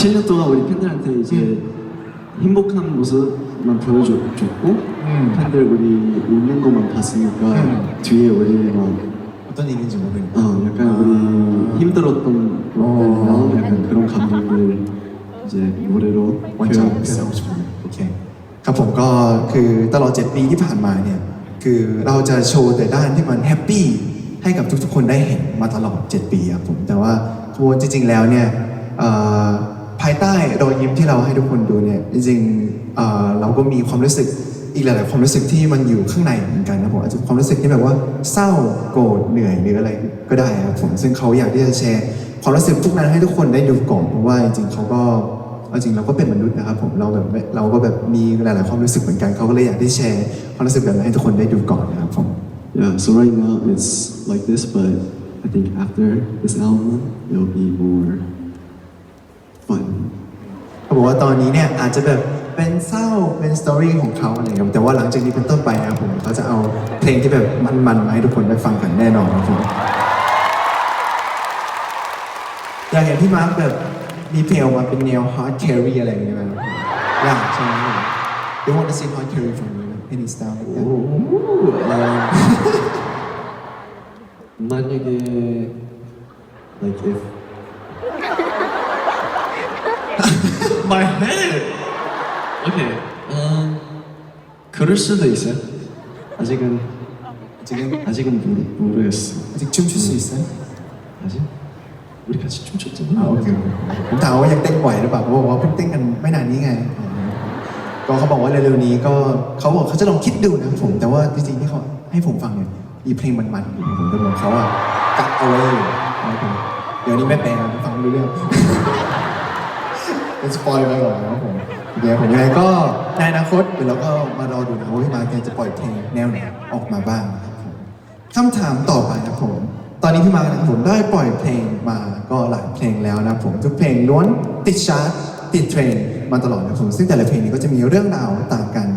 7년 동안 우리 팬들한테 이제 행복한 모습만 보여줬고 음. 팬들 우리 웃는 것만 봤으니까 음. 뒤에 우리 막 어떤 일인지 모르니까. 어, 약간 아. 우리 힘들었던 어. 것들이나 약간 그런 감정들 이제 노래로 วันจะ 표현했어요. เพื่อนเราใช่ไหมโอเคครับผมก็คือตลอด 7 ปีที่ผ่านมาเนี่ยคือเราจะโชว์แต่ด้านที่มันแฮปปี้ให้กับทุกๆ คนได้เห็นมาตลอด 7 ปีครับผมแต่ว่าทัวร์จริง ๆ แล้วเนี่ยเอ่อ ภายใต้รอยยิ้มที่เราให้ทุกคนดูเนี่ยจริงๆเอ่อเราก็มีความรู้สึกอีกหลาย ๆ ความรู้สึกที่มันอยู่ข้างในเหมือนกันนะผมอาจจะความรู้สึกที่แบบว่าเศร้าโกรธเหนื่อยหรืออะไรก็ได้ครับผมซึ่งเขาอยากที่จะแชร์ความรู้สึกพวกนั้นให้ทุกคนได้ดูก่อนเพราะว่าจริงๆเขาก็เอาจริงเราก็เป็นมนุษย์นะครับผมเราแบบเราก็แบบมีหลาย ๆ ความรู้สึกเหมือนกันเขาก็เลยอยากที่แชร์ความรู้สึกแบบนั้นให้ทุกคนได้ดูก่อนนะครับผม Yeah, so right now it's like this, but I think after this album it'll be more fun. เขาบอกว่าตอนนี้เนี่ยอาจจะแบบเป็นเศร้าเป็นสตอรี่ของเขาอะไรครับแต่ว่าหลังจากนี้เป็นต้นไปนะครับผมเขาจะเอาเพลงที่แบบมันๆมาให้ทุกคนได้ฟังกันแน่นอนครับผมอยากเห็นพี่มาร์คแบบมีเพลงออกมาเป็นแนว hard carry อะไรอย่างเงี้ยไหมครับอยากใช่ไหม You want to see hard carry from you any style like that 오, 아, 만약에 like if My head 오케이 음 그럴 수도 있어요. 아직은 지금 아직은 모르, 모르겠어. 아직 춤출 수 있어요? 아직 우리 같이 춤췄잖아. อ่าโอเคผมถามว่ายังเต้นไหวหรือเปล่าเขาบอกว่าเพิ่งเต้นกันไม่นานนี้ไง ก็เขาบอกว่าเร็วๆนี้ก็เขาบอกเขาจะลองคิดดูนะครับผม แต่ว่าจริงๆที่เขาให้ผมฟังเนี่ยมีเพลงมันๆอยู่ผมจะบอกเขาว่ากักเอาไว้อยู่นะครับผมเดี๋ยวนี้ไม่แปลฟังไม่รู้เรื่อง เป็นสปอยไปก่อนนะครับผมเดี๋ยวผมยังไงก็ในอนาคตเดี๋ยวเราก็มารอดูนะครับว่าพี่มาร์คเนี่ยจะปล่อยเพลงแนวไหนออกมาบ้างนะครับผมคำถามต่อไปนะครับผม ตอนนี้พี่มาร์คนะครับผมได้ปล่อยเพลงมาก็หลายเพลงแล้วนะครับผมทุกเพลงล้วนติดชาร์ตติดเทรนด์มาตลอดนะครับผมซึ่งแต่ละเพลงนี้ก็จะมีเรื่องราวต่างกัน